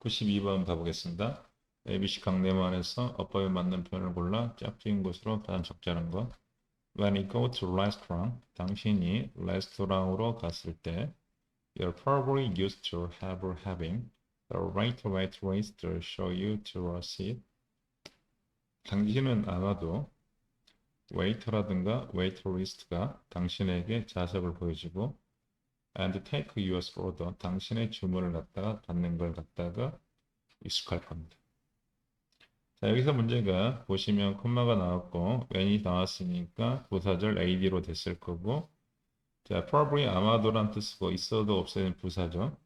92번 가보겠습니다. ABC 강대만에서 어법에 맞는 표현을 골라 짝지은 곳으로 가장 적절한 것. When you go to restaurant, 당신이 레스토랑으로 갔을 때 You're probably used to have having the right waitress to show you to a seat. 당신은 아마도 웨이터라든가 웨이터리스트가 당신에게 좌석을 보여주고 and take your order 당신의 주문을 갖다가 받는 걸 갖다가 익숙할 겁니다. 자 여기서 문제가 보시면 콤마가 나왔고 when이 나왔으니까 부사절 ad로 됐을 거고 자 probably 아마도란 뜻이고 있어도 없어진 부사죠.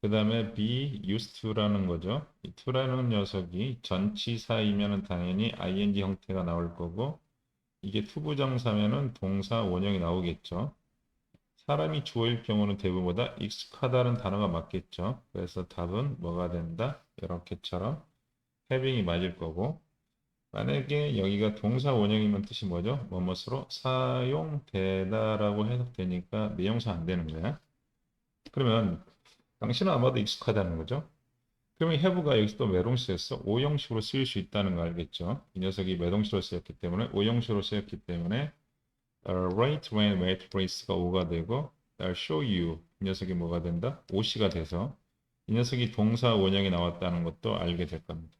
그 다음에 be used to라는 거죠. 이 to라는 녀석이 전치사이면은 당연히 ing 형태가 나올 거고 이게 투부정사면은 동사 원형이 나오겠죠. 사람이 주어일 경우는 대부분보다 익숙하다는 단어가 맞겠죠. 그래서 답은 뭐가 된다? 이렇게처럼 having이 맞을 거고 만약에 여기가 동사 원형이면 뜻이 뭐죠? 뭐뭐으로 사용되다라고 해석되니까 내용사 안 되는 거야. 그러면 당신은 아마도 익숙하다는 거죠. 그러면 have가 여기서 또 매동시에서 오형식으로 쓰일 수 있다는 거 알겠죠? 이 녀석이 매동시로 쓰였기 때문에 오형식으로 쓰였기 때문에 right when waitress가 오가 되고 I'll show you 이 녀석이 뭐가 된다? 오시가 돼서 이 녀석이 동사 원형이 나왔다는 것도 알게 될 겁니다.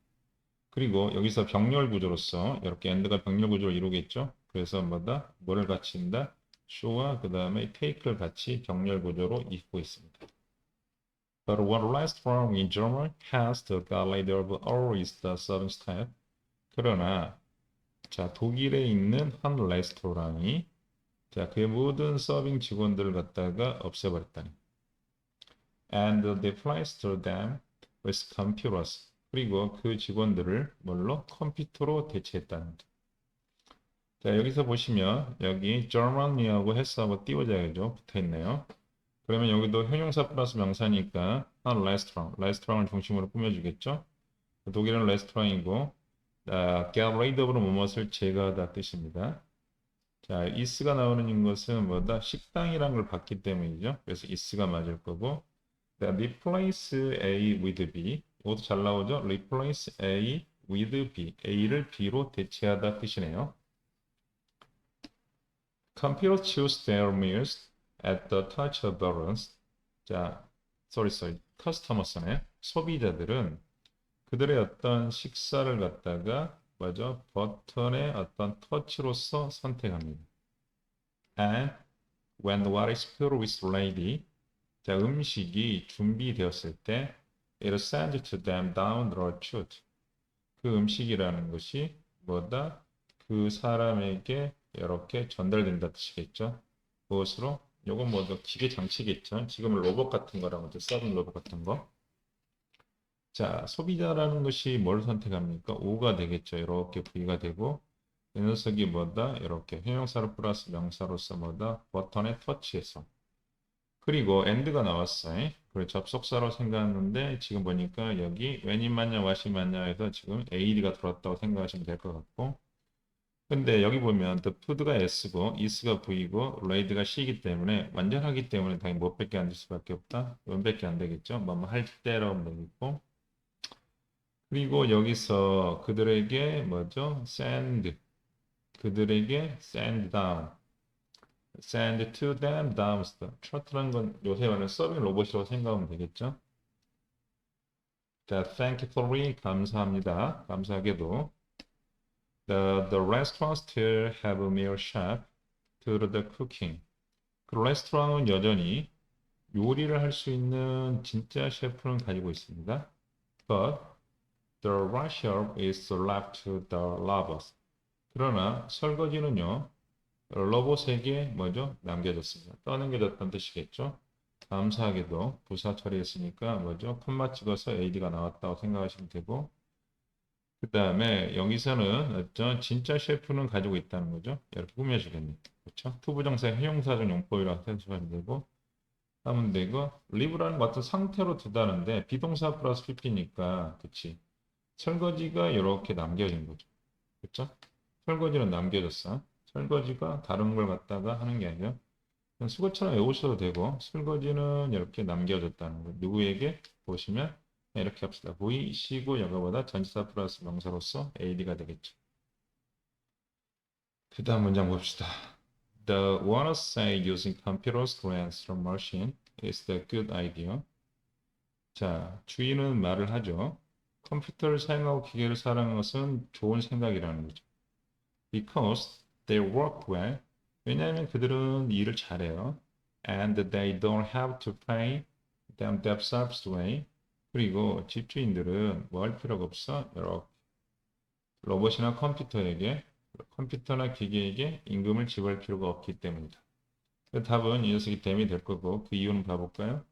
그리고 여기서 병렬 구조로서 이렇게 end가 병렬 구조를 이루겠죠? 그래서 뭐다? 뭐를 인다? show와 그 다음에 take를 같이 병렬 구조로 입고 있습니다. But one restaurant in Germany has the guide of always the serving staff. 그러나 자 독일에 있는 한 레스토랑이 자그 모든 서빙 직원들을 갖다가 없애버렸다니. And they replaced them with computers. 그리고 그 직원들을 뭘로 컴퓨터로 대체했다는 거. 자 여기서 보시면 여기 Germany하고 해서하고 띄워져야죠. 붙어있네요. 그러면 여기도 형용사 플러스 명사니까 한 레스토랑, 레스토랑을 중심으로 꾸며주겠죠. 독일은 레스토랑이고 자, get rid of는 무엇을 제거하다 뜻입니다. 자, is가 나오는 것은 뭐다? 식당이란 걸 봤기 때문이죠. 그래서 is가 맞을 거고 자, replace A with B 이것도 잘 나오죠. replace A with B A를 B로 대체하다 뜻이네요. Computer choose their meals at the touch of buttons. 자, sorry, sorry. 커스터머스네. 소비자들은 그들의 어떤 식사를 갖다가 뭐죠? 버튼의 어떤 터치로서 선택합니다. And when what is filled with ready, 자, 음식이 준비되었을 때 it is sent to them down the chute. 그 음식이라는 것이 뭐다? 그 사람에게 이렇게 전달된다 뜻이겠죠. 무엇으로? 요건 뭐 기계 장치겠죠. 지금은 로봇 같은 거라고. 서빙 로봇 같은 거. 자, 소비자라는 것이 뭘 선택합니까? O가 되겠죠. 이렇게 V가 되고 이 녀석이 뭐다? 이렇게 형용사로 플러스 명사로서 뭐다? 버튼에 터치해서 그리고 and가 나왔어요. 그리고 접속사로 생각하는데 지금 보니까 여기 when이 맞냐 what이 맞냐 해서 지금 ad가 들어왔다고 생각하시면 될 것 같고 근데 여기 보면 the food가 s고 is가 v고 ready가 c이기 때문에 완전하기 때문에 당연히 뭐밖에 안될 수밖에 없다. 원밖에 안 되겠죠. 뭐뭐 할 때라고 되겠고 그리고 여기서 그들에게 뭐죠? send 그들에게 send down send to them down 트로트라는 건 요새 말하는 서빙 로봇이라고 생각하면 되겠죠. 자, thankfully 감사합니다. 감사하게도 The, the restaurant still have a meal chef to the cooking. 그 레스토랑은 여전히 요리를 할 수 있는 진짜 셰프는 가지고 있습니다. But the chef is left to the lovers. 그러나 설거지는요, 로봇에게 뭐죠? 남겨졌습니다. 떠넘겨졌다는 뜻이겠죠? 감사하게도 부사 처리했으니까 뭐죠? 콤마 찍어서 AD가 나왔다고 생각하시면 되고 그 다음에 여기서는 어떤 진짜 셰프는 가지고 있다는 거죠. 이렇게 꾸며주겠네요. 그렇죠? 투부정사 형용사적 용법이라고 생각하면 되고 하면 되고 live라는 어떤 상태로 두다는데 비동사 플러스 pp니까 그치 설거지가 이렇게 남겨진 거죠. 그렇죠? 설거지는 남겨졌어. 설거지가 다른 걸 갖다가 하는 게 아니라 수거처럼 외우셔도 되고 설거지는 이렇게 남겨졌다는 거. 누구에게 보시면 네, 이렇게 합시다. 보이시고 여가보다 전치사 플러스 명사로서 AD가 되겠죠. 그 다음 문장 봅시다. The wanna say using computers to answer machine is the good idea. 자, 주인은 말을 하죠. 컴퓨터를 사용하고 기계를 사용하는 것은 좋은 생각이라는 거죠. Because they work well. 왜냐하면 그들은 일을 잘해요. And they don't have to pay them themselves way. 그리고 집주인들은 뭐 할 필요가 없어. 이렇게 로봇이나 컴퓨터에게 컴퓨터나 기계에게 임금을 지불할 필요가 없기 때문이다. 그 답은 이 녀석이 댐이 될 거고 그 이유는 봐볼까요?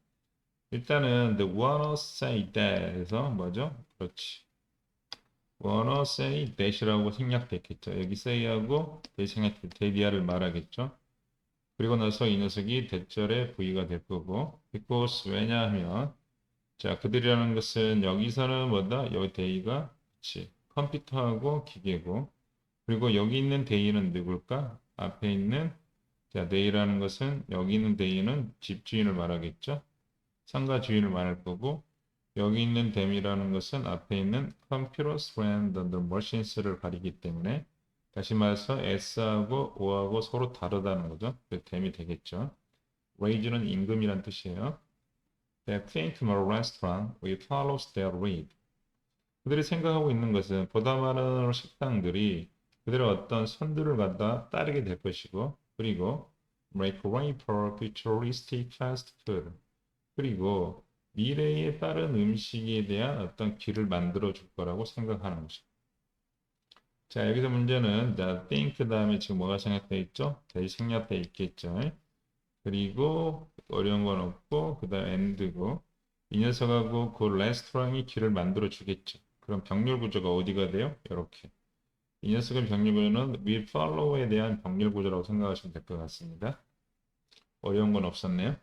일단은 the wanna say that에서 뭐죠? 그렇지. wanna say that이라고 생략됐겠죠. 여기 say하고 that 생략될 대디아를 말하겠죠. 그리고 나서 이 녀석이 대절의 부위가 될 거고 because 왜냐하면 자 그들이라는 것은 여기서는 뭐다? 여기 대의가 그렇지. 컴퓨터하고 기계고 그리고 여기 있는 대의는 누굴까? 앞에 있는 자 대의라는 것은 여기 있는 대의는 집주인을 말하겠죠. 상가 주인을 말할 거고 여기 있는 댐이라는 것은 앞에 있는 computers and the machines를 가리기 때문에 다시 말해서 S하고 O하고 서로 다르다는 거죠. 그 댐이 되겠죠. Rage는 임금이란 뜻이에요. They think more restaurant will follow their lead. 그들이 생각하고 있는 것은 보다 많은 식당들이 그들의 어떤 선두를 갖다 따르게 될 것이고 그리고 make way for futuristic fast food. 그리고 미래에 따른 음식에 대한 어떤 길을 만들어 줄 거라고 생각하는 거죠. 자, 여기서 문제는 자, think 다음에 지금 뭐가 생략되어 있죠? 대시 생략되어 있겠죠. 그리고 어려운 건 없고 그다음 end고 이 녀석하고 그 레스토랑이 길을 만들어 주겠죠. 그럼 병렬 구조가 어디가 돼요? 이렇게. 이 녀석의 병렬 구조는 will follow에 대한 병렬 구조라고 생각하시면 될 것 같습니다. 어려운 건 없었네요.